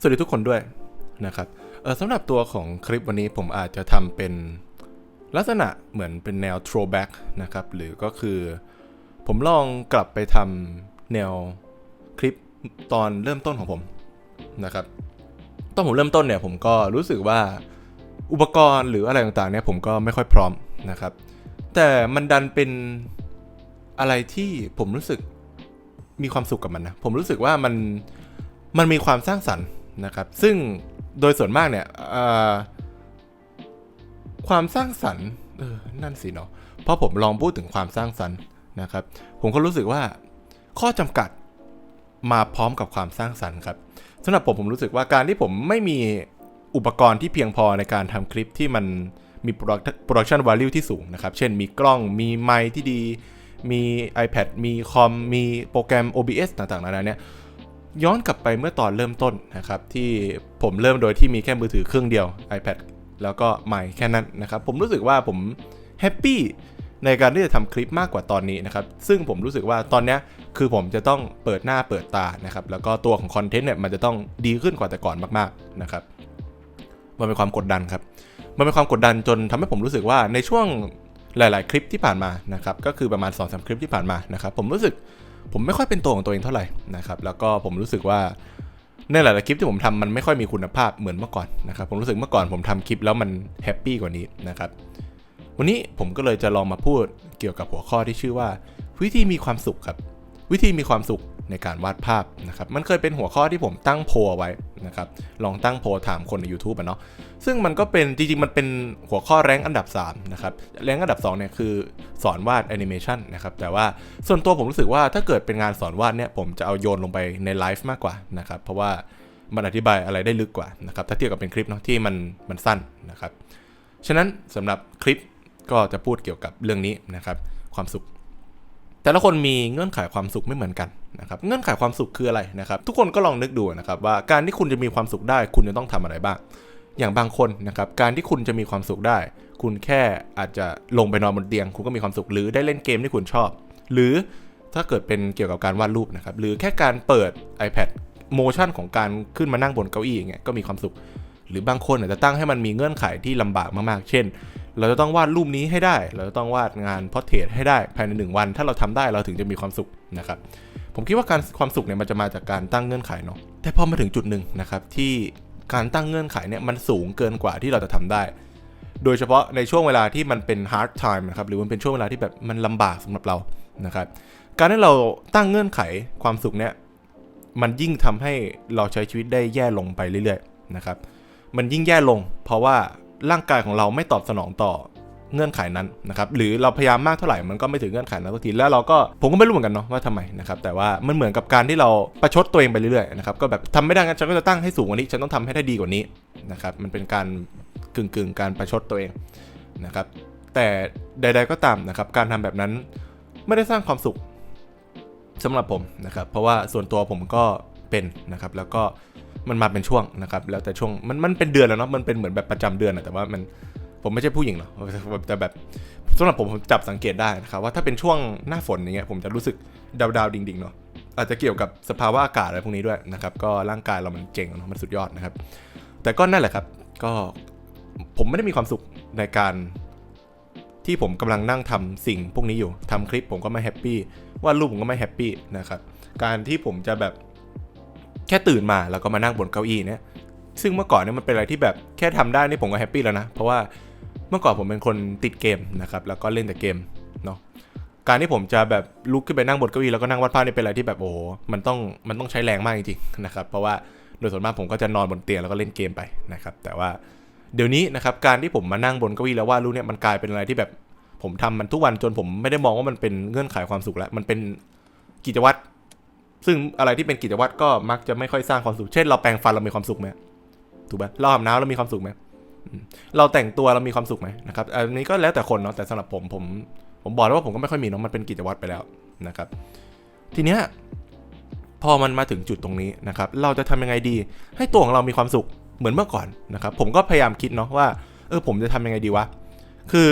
สวัสดีทุกคนด้วยนะครับสำหรับตัวของคลิปวันนี้ผมอาจจะทำเป็นลักษณะเหมือนเป็นแนว throwback นะครับ หรือก็คือผมลองกลับไปทำแนวคลิปตอนเริ่มต้นของผมนะครับตอนผมเริ่มต้นเนี่ยผมก็รู้สึกว่าอุปกรณ์หรืออะไรต่างๆเนี่ยผมก็ไม่ค่อยพร้อมนะครับ แต่มันดันเป็นอะไรที่ผมรู้สึกมีความสุขกับมันนะ ผมรู้สึกว่ามันมันมีความสร้างสรรค์ นะครับ ซึ่งโดยส่วนมากเนี่ยความสร้างสรรค์เออนั่นสิเนาะเพราะผมลองพูดถึงความสร้างสรรค์นะครับ ผมก็รู้สึกว่าข้อจำกัดมาพร้อมกับความสร้างสรรค์ครับสำหรับผมผมรู้สึกว่าการที่ผมไม่มีอุปกรณ์ที่เพียงพอในการทำคลิปที่มันมี product- production value ที่สูงนะครับ เช่นมีกล้องมีไมค์ที่ดี มี iPad มีคอม มีโปรแกรม OBS ต่างๆนานาเนี่ย ย้อนกลับไปเมื่อตอนเริ่มต้นนะครับที่ผมเริ่มโดยที่มีแค่มือถือเครื่องเดียว iPad แล้วก็ไมค์แค่นั้นนะครับผมรู้สึกว่าผมแฮปปี้ในการที่จะทำคลิปมากกว่าตอนนี้นะครับ ซึ่งผมรู้สึกว่าตอนนี้คือผมจะต้องเปิดหน้าเปิดตานะครับ แล้วก็ตัวของคอนเทนต์เนี่ยมันจะต้องดีขึ้นกว่าแต่ก่อนมากๆนะครับ มันเป็นความกดดันครับ มันเป็นความกดดันจนทำให้ผมรู้สึกว่าในช่วงหลาย ๆ คลิปที่ผ่านมานะครับ ก็คือประมาณ2อสคลิปที่ผ่านมานะครับ ผมรู้สึก ผมไม่ค่อยเป็นตัวของตัวเองเท่าไหร่นะครับแล้วก็ผมรู้สึกว่าในหลายๆคลิปที่ผมทำมันไม่ค่อยมีคุณภาพเหมือนเมื่อก่อนนะครับผมรู้สึกเมื่อก่อนผมทำคลิปแล้วมันแฮปปี้กว่านี้นะครับวันนี้ผมก็เลยจะลองมาพูดเกี่ยวกับหัวข้อที่ชื่อว่า วิธีมีความสุขครับ วิธีมีความสุขในการวาดภาพนะครับมันเคยเป็นหัวข้อที่ผมตั้งโพลไว้ นะครับ ลองตั้งโพลถามคนใน YouTube อะเนาะ ซึ่งมันก็เป็น จริงๆ มันเป็นหัวข้อแรงอันดับ 3 นะครับ แรงอันดับ 2 เนี่ยคือสอนวาดแอนิเมชันนะครับ แต่ว่าส่วนตัวผมรู้สึกว่าถ้าเกิดเป็นงานสอนวาดเนี่ย ผมจะเอาโยนลงไปในไลฟ์มากกว่านะครับ เพราะว่ามันอธิบายอะไรได้ลึกกว่านะครับ ถ้าเทียบกับเป็นคลิปเนาะที่มันมันสั้นนะครับ ฉะนั้นสำหรับคลิปก็จะพูดเกี่ยวกับเรื่องนี้นะครับ ความสุข แต่ละคนมีเงื่อนไขความสุขไม่เหมือนกันนะครับเงื่อนไขความสุขคืออะไรนะครับทุกคนก็ลองนึกดูนะครับว่าการที่คุณจะมีความสุขได้ คุณจะต้องทำอะไรบ้าง อย่างบางคนนะครับการที่คุณจะมีความสุขได้ คุณแค่อาจจะลงไปนอนบนเตียง คุณก็มีความสุขหรือได้เล่นเกมที่คุณชอบ หรือถ้าเกิดเป็นเกี่ยวกับการวาดรูปนะครับหรือแค่การเปิด iPad โมชั่นของการขึ้นมานั่งบนเก้าอี้อย่างเงี้ยก็มีความสุข หรือบางคนอาจจะตั้งให้มันมีเงื่อนไขที่ลำบากมากๆ เช่น เราจะต้องวาดรูปนี้ให้ได้ เราจะต้องวาดงานพอเทรตให้ได้ภายในหนึ่งวัน ถ้าเราทำได้เราถึงจะมีความสุขนะครับ ผมคิดว่าการความสุขเนี่ยมันจะมาจากการตั้งเงื่อนไขเนาะแต่พอมาถึงจุดหนึ่งนะครับที่การตั้งเงื่อนไขเนี่ยมันสูงเกินกว่าที่เราจะทำได้ โดยเฉพาะในช่วงเวลาที่มันเป็น hard time นะครับหรือมันเป็นช่วงเวลาที่แบบมันลำบากสำหรับเรานะครับการที่เราตั้งเงื่อนไขความสุขเนี่ยมันยิ่งทำให้เราใช้ชีวิตได้แย่ลงไปเรื่อยๆนะครับมันยิ่งแย่ลง เพราะว่าร่างกายของเราไม่ตอบสนองต่อ เงื่อนไขนั้นนะครับหรือเราพยายามมากเท่าไหร่มันก็ไม่ถึงเงื่อนไขนั้นสักทีแล้วเราก็ผมก็ไม่รู้เหมือนกันเนาะว่าทำไมนะครับแต่ว่ามันเหมือนกับการที่เราประชดตัวเองไปเรื่อยๆนะครับก็แบบทำไม่ได้งั้นฉันก็จะตั้งให้สูงกว่านี้ฉันต้องทำให้ได้ดีกว่านี้นะครับมันเป็นการกึ่งๆ การประชดตัวเองนะครับแต่ใด ๆก็ตามนะครับการทำแบบนั้นไม่ได้สร้างความสุขสำหรับผมนะครับเพราะว่าส่วนตัวผมก็เป็นนะครับแล้วก็มันมาเป็นช่วงนะครับแล้วแต่ช่วงมันมันเป็นเดือนแล้วเนาะมันเป็นเหมือนแบบประจำเดือนอะแต่ว่ามัน ผมไม่ใช่ผู้หญิงหรอกแต่แบบสำหรับผมผมจับสังเกตได้นะครับว่าถ้าเป็นช่วงหน้าฝนอย่างเงี้ยผมจะรู้สึกดาวดาวดิ่งๆเนาะอาจจะเกี่ยวกับสภาวะอากาศอะไรพวกนี้ด้วยนะครับ ก็ร่างกายเรามันเจ๋งเนาะมันสุดยอดนะครับ แต่ก็นั่นแหละครับ ก็ผมไม่ได้มีความสุขในการที่ผมกำลังนั่งทำสิ่งพวกนี้อยู่ทำคลิปผมก็ไม่แฮปปี้วาดรูปผมก็ไม่แฮปปี้นะครับการที่ผมจะแบบแค่ตื่นมาแล้วก็มานั่งบนเก้าอี้เนี่ยซึ่งเมื่อก่อนเนี่ยมันเป็นอะไรที่แบบแค่ทำได้นี่ผมก็แฮปปี้แล้วนะ เพราะว่า เมื่อก่อนผมเป็นคนติดเกมนะครับ แล้วก็เล่นแต่เกมเนาะการที่ผมจะแบบลุกขึ้นไปนั่งบนเก้าอี้แล้วก็นั่งวาดภาพนี่เป็นอะไรที่แบบโอ้โหมันต้องมันต้องใช้แรงมากจริงๆนะครับ เพราะว่าโดยส่วนมากผมก็จะนอนบนเตียงแล้วก็เล่นเกมไปนะครับ แต่ว่าเดี๋ยวนี้นะครับการที่ผมมานั่งบนเก้าอี้แล้ววาดรูปเนี่ยมันกลายเป็นอะไรที่แบบผมทำมันทุกวันจนผมไม่ได้มองว่ามันเป็นเงื่อนไขความสุขแล้วมันเป็นกิจวัตรซึ่งอะไรที่เป็นกิจวัตรก็มักจะไม่ค่อยสร้างความสุข เช่นเราแปรงฟันเรามีความสุขไหมถูกไหมเราอาบน้ำเรามีความสุขไหม เราแต่งตัวเรามีความสุขไหมนะครับอันนี้ก็แล้วแต่คนเนาะแต่สำหรับผมผมผมบอกแล้วว่าผมก็ไม่ค่อยมีเนาะมันเป็นกิจวัตรไปแล้วนะครับ ทีเนี้ยพอมันมาถึงจุดตรงนี้นะครับ เราจะทำยังไงดี ให้ตัวของเรามีความสุขเหมือนเมื่อก่อนนะครับ ผมก็พยายามคิดเนาะว่าเออผมจะทำยังไงดีวะคือ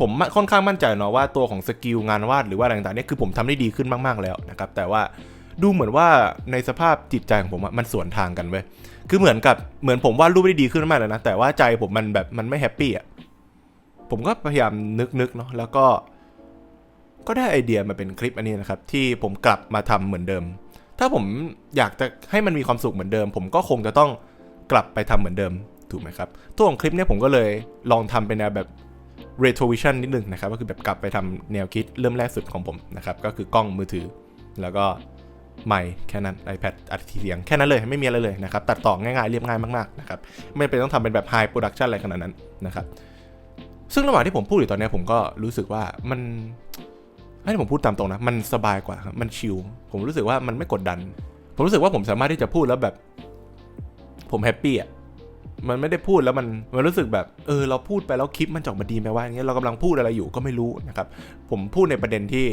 ผมค่อนข้างมั่นใจเนาะว่าตัวของสกิลงานวาดหรือว่าอะไรต่างๆเนี่ยคือผมทำได้ดีขึ้นมากๆแล้วนะครับ แต่ว่าดูเหมือนว่าในสภาพจิตใจของผมมันสวนทางกันเว้ย คือเหมือนกับเหมือนผมวาดรูปได้ดีขึ้นมากเลยนะ แต่ว่าใจผมมันแบบมันไม่แฮปปี้อะ ผมก็พยายามนึกนึกๆเนาะ แล้วก็ ก็ได้ไอเดียมาเป็นคลิปอันนี้นะครับ ที่ผมกลับมาทำเหมือนเดิม ถ้าผมอยากจะให้มันมีความสุขเหมือนเดิม ผมก็คงจะต้องกลับไปทำเหมือนเดิม ถูกไหมครับ ตัวของคลิปเนี้ยผมก็เลยลองทำเป็นแนวแบบ retrovision นิดนึงนะครับ ก็คือแบบกลับไปทำแนวคิดเริ่มแรกสุดของผมนะครับ ก็คือกล้องมือถือ แล้วก็ ไมค์แค่นั้น iPad อัดเสียงแค่นั้นเลยไม่มีอะไรเลยนะครับ ตัดต่อง่ายๆ เรียบง่ายมากๆนะครับไม่เป็นต้องทำเป็นแบบ high production อะไรขนาดนั้นนะครับซึ่งระหว่างที่ผมพูดอยู่ตอนนี้ผมก็รู้สึกว่ามันให้ผมพูดตามตรงนะ มันสบายกว่ามันชิลผมรู้สึกว่ามันไม่กดดัน ผมรู้สึกว่าผมสามารถที่จะพูดแล้วแบบ ผมแฮปปี้อะมันไม่ได้พูดแล้วมันมันรู้สึกแบบเออเราพูดไปแล้วคลิปมันจออกมาดีไหมว่าอย่างเงี้ยเรากำลังพูดอะไรอยู่ก็ไม่รู้นะครับ ผมพูดในประเด็นที่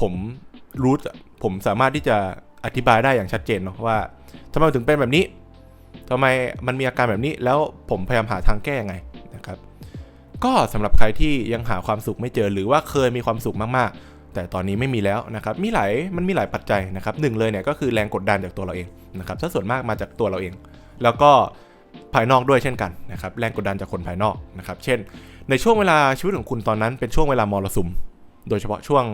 ผม รู้อะผมสามารถที่จะอธิบายได้อย่างชัดเจนเนาะว่าทำไมถึงเป็นแบบนี้ทำไมมันมีอาการแบบนี้แล้วผมพยายามหาทางแก้ยังไงนะครับ ก็สำหรับใครที่ยังหาความสุขไม่เจอหรือว่าเคยมีความสุขมากๆ แต่ตอนนี้ไม่มีแล้วนะครับ มีหลายมันมีหลายปัจจัยนะครับหนึ่งเลยเนี่ยก็คือแรงกดดันจากตัวเราเองนะครับถ้าส่วนมากมาจากตัวเราเอง แล้วก็ภายนอกด้วยเช่นกันนะครับแรงกดดันจากคนภายนอกนะครับ เช่น ในช่วงเวลาชีวิตของคุณตอนนั้นเป็นช่วงเวลามรสุม โดยเฉพาะช่วง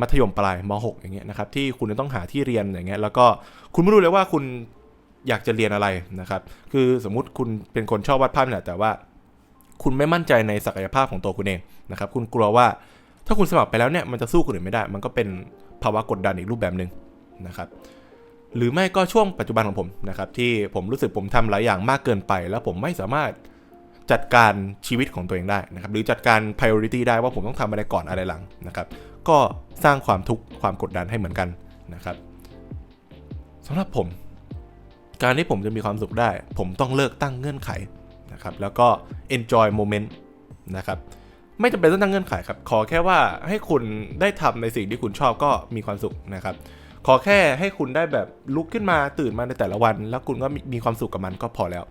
มัธยมปลายม .6 อย่างเงี้ยนะครับที่คุณจะต้องหาที่เรียนอย่างเงี้ยแล้วก็คุณไม่รู้เลยว่าคุณอยากจะเรียนอะไรนะครับคือสมมุติคุณเป็นคนชอบวาดภาพเนี่ยแต่ว่าคุณไม่มั่นใจในศักยภาพของตัวคุณเองนะครับคุณกลัวว่าถ้าคุณสมัครไปแล้วเนี่ยมันจะสู้คนอื่นไม่ได้ มันก็เป็นภาวะกดดันอีกรูปแบบหนึ่งนะครับหรือไม่ก็ช่วงปัจจุบันของผมนะครับที่ผมรู้สึกผมทำหลายอย่างมากเกินไป แล้วผมไม่สามารถจัดการชีวิตของตัวเองได้นะครับหรือจัดการ priority ได้ว่าผมต้องทำอะไรก่อนอะไรหลังนะครับ ก็สร้างความทุกข์ความกดดันให้เหมือนกันนะครับสำหรับผม การที่ผมจะมีความสุขได้ ผมต้องเลิกตั้งเงื่อนไขนะครับแล้วก็ enjoy moment นะครับไม่จำเป็นต้องตั้งเงื่อนไขครับ ขอแค่ว่าให้คุณได้ทำในสิ่งที่คุณชอบก็มีความสุขนะครับ ขอแค่ให้คุณได้แบบลุกขึ้นมาตื่นมาในแต่ละวัน แล้วคุณก็มีมีความสุขกับมันก็พอแล้ว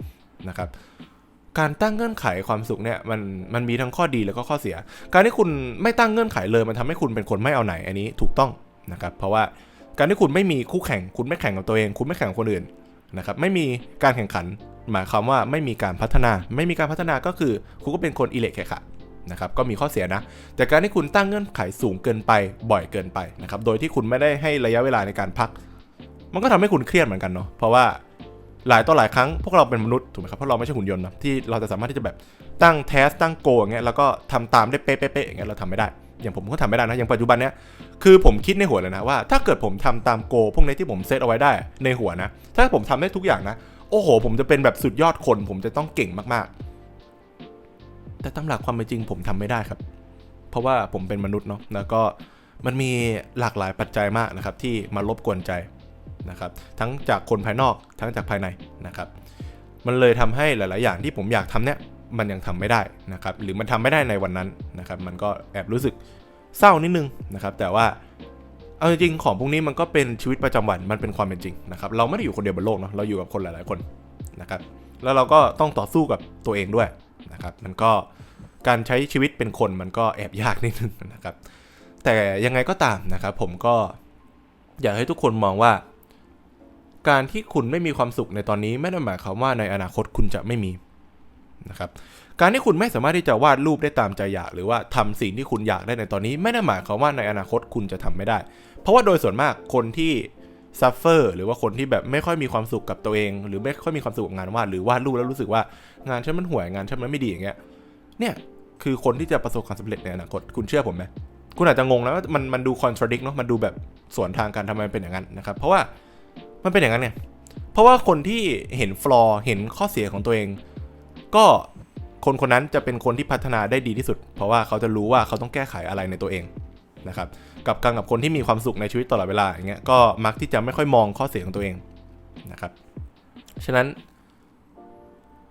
นะครับ การตั้งเงื่อนไขความสุขเนี่ยมันมันมีทั้งข้อดีแล้วก็ข้อเสีย การที่คุณไม่ตั้งเงื่อนไขเลยมันทำให้คุณเป็นคนไม่เอาไหนอันนี้ถูกต้องนะครับ เพราะว่าการที่คุณไม่มีคู่แข่ง คุณไม่แข่งกับตัวเอง คุณไม่แข่งกับคนอื่นนะครับไม่มีการแข่งขัน หมายความว่าไม่มีการพัฒนา ไม่มีการพัฒนาก็คือคุณก็เป็นคนอิเล็กแขะนะครับก็มีข้อเสียนะ แต่การที่คุณตั้งเงื่อนไขสูงเกินไปบ่อยเกินไปนะครับโดยที่คุณไม่ได้ให้ระยะเวลาในการพัก มันก็ทำให้คุณเครียดเหมือนกันเนาะเพราะว่า หลายต่อหลายครั้งพวกเราเป็นมนุษย์ถูกไหมครับเพราะเราไม่ใช่หุ่นยนต์นะที่เราจะสามารถที่จะแบบตั้งเทสตั้งโกอย่างเงี้ยแล้วก็ทำตามได้เป๊ะๆอย่างเงี้ยเราทำไม่ได้ อย่างผมก็ทำไม่ได้นะอย่างปัจจุบันเนี้ยคือผมคิดในหัวเลยนะว่า ถ้าเกิดผมทำตามโก พวกนี้ที่ผมเซตเอาไว้ได้ในหัวนะ ถ้าผมทำได้ทุกอย่างนะ โอ้โห ผมจะเป็นแบบสุดยอดคน ผมจะต้องเก่งมากๆ แต่ตามหลักความเป็นจริงผมทำไม่ได้ครับ เพราะว่าผมเป็นมนุษย์เนาะแล้วก็มันมีหลากหลายปัจจัยมากนะครับที่มารบกวนใจ นะครับทั้งจากคนภายนอกทั้งจากภายในนะครับ มันเลยทำให้หลาย ๆ อย่างที่ผมอยากทำเนี่ยมันยังทำไม่ได้นะครับ หรือมันทำไม่ได้ในวันนั้นนะครับ มันก็แอบรู้สึกเศร้านิดนึงนะครับ แต่ว่าเอาจริงๆของพวกนี้มันก็เป็นชีวิตประจำวันมันเป็นความเป็นจริงนะครับ เราไม่ได้อยู่คนเดียวบนโลกเนาะเราอยู่กับคนหลาย ๆ คนนะครับ แล้วเราก็ต้องต่อสู้กับตัวเองด้วยนะครับ มันก็การใช้ชีวิตเป็นคนมันก็แอบยากนิดนึงนะครับ แต่ยังไงก็ตามนะครับ ผมก็อยากให้ทุกคนมองว่า การที่คุณไม่มีความสุขในตอนนี้ไม่ได้หมายความว่าในอนาคตคุณจะไม่มีนะครับการที่คุณไม่สามารถที่จะวาดรูปได้ตามใจอยาก หรือว่าทำสิ่งที่คุณอยากได้ในตอนนี้ ไม่ได้หมายความว่าในอนาคตคุณจะทำไม่ได้ เพราะว่าโดยส่วนมากคนที่ซัฟเฟอร์หรือว่าคนที่แบบไม่ค่อยมีความสุขกับตัวเอง หรือไม่ค่อยมีความสุขกับงานวาดหรือวาดรูปแล้วรู้สึกว่างานฉันมันห่วยงานฉันมันไม่ดีอย่างเงี้ยเนี่ยคือคนที่จะประสบความสำเร็จในอนาคตคุณเชื่อผมไหมคุณอาจจะงงนะว่ามันมันดูคอนทราดิกเนาะมันดูแบบสวนทางกันทำไมเป็นอย่างนั้นนะครับเพราะว่า มันเป็นอย่างนั้นเนี่ย เพราะว่าคนที่เห็นฟลอร์เห็นข้อเสียของตัวเอง ก็คนคนนั้นจะเป็นคนที่พัฒนาได้ดีที่สุด เพราะว่าเขาจะรู้ว่าเขาต้องแก้ไขอะไรในตัวเองนะครับ กับการกับคนที่มีความสุขในชีวิตตลอดเวลาอย่างเงี้ย ก็มักที่จะไม่ค่อยมองข้อเสียของตัวเองนะครับ ฉะนั้น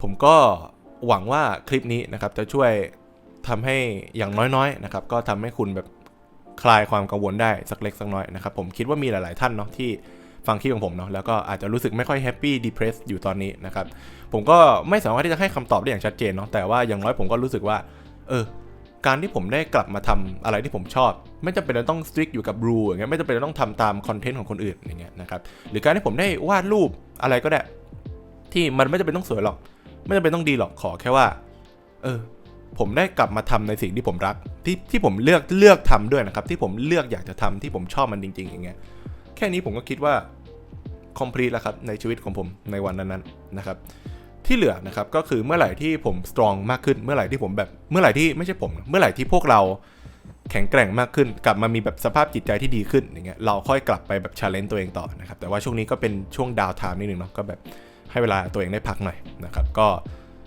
ผมก็หวังว่าคลิปนี้นะครับจะช่วยทำให้อย่างน้อยๆนะครับ ก็ทำให้คุณแบบคลายความกังวลได้สักเล็กสักน้อยนะครับ ผมคิดว่ามีหลาย ๆ ท่านเนาะที่ ฟังคลิปของผมเนาะแล้วก็อาจจะรู้สึกไม่ค่อยแฮปปี้ดีเพรสอยู่ตอนนี้นะครับผมก็ไม่สามารถที่จะให้คำตอบได้อย่างชัดเจนเนาะแต่ว่าอย่างน้อยผมก็รู้สึกว่า เออ การที่ผมได้กลับมาทำอะไรที่ผมชอบ ไม่จำเป็นต้องสตริกอยู่กับรูอย่างเงี้ยไม่จำเป็นต้องทำตามคอนเทนต์ของคนอื่นอย่างเงี้ยนะครับหรือการที่ผมได้วาดรูปอะไรก็ได้ ที่มันไม่จำเป็นต้องสวยหรอก ไม่จำเป็นต้องดีหรอกขอแค่ว่า เออผมได้กลับมาทำในสิ่งที่ผมรักที่ที่ผมเลือกเลือกทำด้วยนะครับ ที่ผมเลือกอยากจะทำที่ผมชอบมันจริง ๆ อย่างเงี้ยแค่นี้ผมก็คิดว่า complete แล้วครับในชีวิตของผมในวันนั้นๆนะครับที่เหลือนะครับก็คือเมื่อไหร่ที่ผม strong มากขึ้นเมื่อไหร่ที่ผมแบบเมื่อไหร่ที่ไม่ใช่ผม เมื่อไหร่ที่พวกเราแข็งแกร่งมากขึ้น กลับมามีแบบสภาพจิตใจที่ดีขึ้นอย่างเงี้ยเราค่อยกลับไปแบบ challenge ตัวเองต่อนะครับแต่ว่าช่วงนี้ก็เป็นช่วงดาวไทม์นิดนึงเนาะก็แบบให้เวลาตัวเองได้พักหน่อยนะครับก็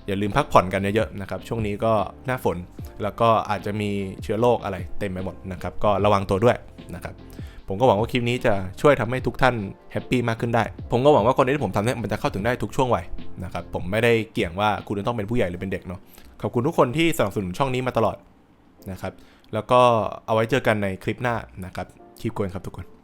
อย่าลืมพักผ่อนกันเยอะๆนะครับช่วงนี้ก็หน้าฝนแล้วก็อาจจะมีเชื้อโรคอะไรเต็มไปหมดนะครับก็ระวังตัวด้วยนะครับ ผมก็หวังว่าคลิปนี้จะช่วยทำให้ทุกท่านแฮปปี้มากขึ้นได้ ผมก็หวังว่าคนที่ผมทำเนี่ยมันจะเข้าถึงได้ทุกช่วงวัยนะครับ ผมไม่ได้เกี่ยงว่าคุณจะต้องเป็นผู้ใหญ่หรือเป็นเด็กเนาะ ขอบคุณทุกคนที่สนับสนุนช่องนี้มาตลอดนะครับ แล้วก็เอาไว้เจอกันในคลิปหน้านะครับคลิปกวนครับทุกคน